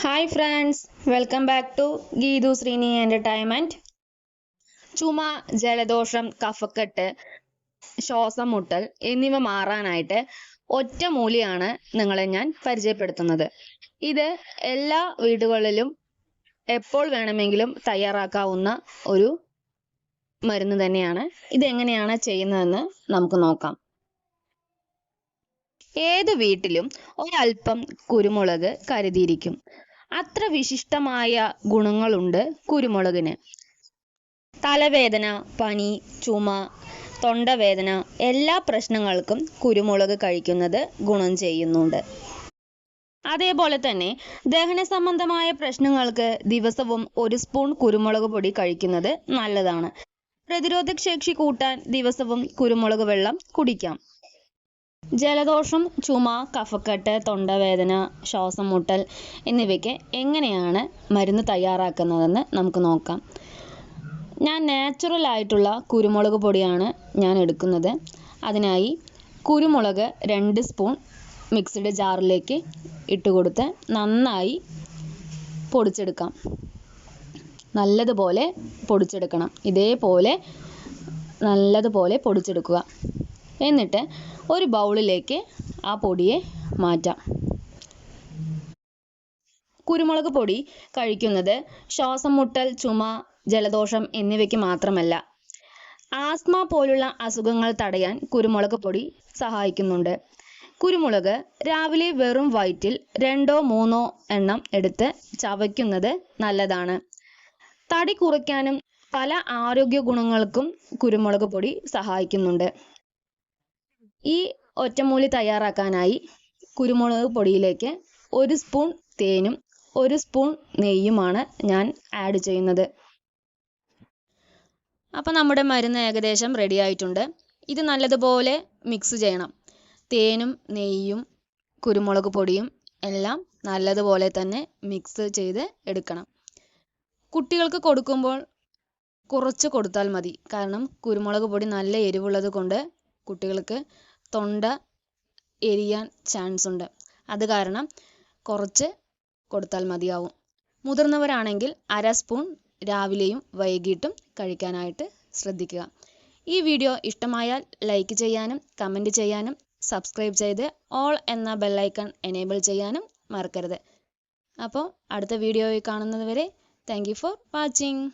Hi friends welcome back to Geethu Sreeni entertainment ചുമ ജലദോഷം കഫക്കെട്ട് ശ്വാസം മുട്ടൽ എന്നിവ മാറാനായിട്ട് ഒറ്റ ഒറ്റമൂലിയാണ് നിങ്ങളെ ഞാൻ പരിചയപ്പെടുത്തുന്നത്. ഇത് എല്ലാ വീടുകളിലും എപ്പോൾ വേണമെങ്കിലും തയ്യാറാക്കാവുന്ന ഒരു മരുന്ന് തന്നെയാണ്. ഇതെങ്ങനെയാണ് ചെയ്യുന്നതെന്ന് നമുക്ക് നോക്കാം. ഏത് വീട്ടിലും ഒരൽപ്പം കുരുമുളക് കരുതിയിരിക്കും. അത്ര വിശിഷ്ടമായ ഗുണങ്ങളുണ്ട് കുരുമുളകിന്. തലവേദന പനി ചുമ തൊണ്ടവേദന എല്ലാ പ്രശ്നങ്ങൾക്കും കുരുമുളക് കഴിക്കുന്നത് ഗുണം ചെയ്യുന്നുണ്ട്. അതേപോലെ തന്നെ ദഹന സംബന്ധമായ പ്രശ്നങ്ങൾക്ക് ദിവസവും ഒരു സ്പൂൺ കുരുമുളക് പൊടി കഴിക്കുന്നത് നല്ലതാണ്. പ്രതിരോധ ശേഷി കൂട്ടാൻ ദിവസവും കുരുമുളക് വെള്ളം കുടിക്കാം. ജലദോഷം ചുമ കഫക്കെട്ട് തൊണ്ടവേദന ശ്വാസം മുട്ടൽ എന്നിവയ്ക്ക് എങ്ങനെയാണ് മരുന്ന് തയ്യാറാക്കുന്നതെന്ന് നമുക്ക് നോക്കാം. ഞാൻ നാച്ചുറൽ ആയിട്ടുള്ള കുരുമുളക് പൊടിയാണ് ഞാൻ എടുക്കുന്നത്. അതിനായി കുരുമുളക് രണ്ട് സ്പൂൺ മിക്സിയുടെ ജാറിലേക്ക് ഇട്ട് കൊടുത്ത് നന്നായി പൊടിച്ചെടുക്കാം. നല്ലതുപോലെ പൊടിച്ചെടുക്കണം. ഇതേപോലെ നല്ലതുപോലെ പൊടിച്ചെടുക്കുക. എന്നിട്ട് ഒരു ബൗളിലേക്ക് ആ പൊടിയെ മാറ്റാം. കുരുമുളക് പൊടി കഴിക്കുന്നത് ശ്വാസം മുട്ടൽ ചുമ ജലദോഷം എന്നിവയ്ക്ക് മാത്രമല്ല. ആസ്മ പോലുള്ള അസുഖങ്ങൾ തടയാൻ കുരുമുളക് പൊടി സഹായിക്കുന്നുണ്ട്. കുരുമുളക് രാവിലെ വെറും വയറ്റിൽ രണ്ടോ മൂന്നോ എണ്ണം എടുത്ത് ചവയ്ക്കുന്നത് നല്ലതാണ്. തടി കുറയ്ക്കാനും പല ആരോഗ്യ ഗുണങ്ങൾക്കും കുരുമുളക് പൊടി സഹായിക്കുന്നുണ്ട്. ഈ ഒറ്റമൂലി തയ്യാറാക്കാനായി കുരുമുളക് പൊടിയിലേക്ക് ഒരു സ്പൂൺ തേനും ഒരു സ്പൂൺ നെയ്യുമാണ് ഞാൻ ആഡ് ചെയ്യുന്നത്. അപ്പം നമ്മുടെ മരുന്ന് ഏകദേശം റെഡി ആയിട്ടുണ്ട്. ഇത് നല്ലതുപോലെ മിക്സ് ചെയ്യണം. തേനും നെയ്യും കുരുമുളക് പൊടിയും എല്ലാം നല്ലതുപോലെ തന്നെ മിക്സ് ചെയ്ത് എടുക്കണം. കുട്ടികൾക്ക് കൊടുക്കുമ്പോൾ കുറച്ച് കൊടുത്താൽ മതി. കാരണം കുരുമുളക് പൊടി നല്ല എരിവുള്ളത് കൊണ്ട് കുട്ടികൾക്ക് തൊണ്ട എരിയാൻ ചാൻസ് ഉണ്ട്. അത് കാരണം കുറച്ച് കൊടുത്താൽ മതിയാവും. മുതിർന്നവരാണെങ്കിൽ അര സ്പൂൺ രാവിലെയും വൈകിട്ടും കഴിക്കാനായിട്ട് ശ്രദ്ധിക്കുക. ഈ വീഡിയോ ഇഷ്ടമായാൽ ലൈക്ക് ചെയ്യാനും കമന്റ് ചെയ്യാനും സബ്സ്ക്രൈബ് ചെയ്ത് ഓൾ എന്ന ബെല്ലൈക്കൺ എനേബിൾ ചെയ്യാനും മറക്കരുത്. അപ്പോൾ അടുത്ത വീഡിയോയിൽ കാണുന്നത് വരെ താങ്ക് ഫോർ വാച്ചിങ്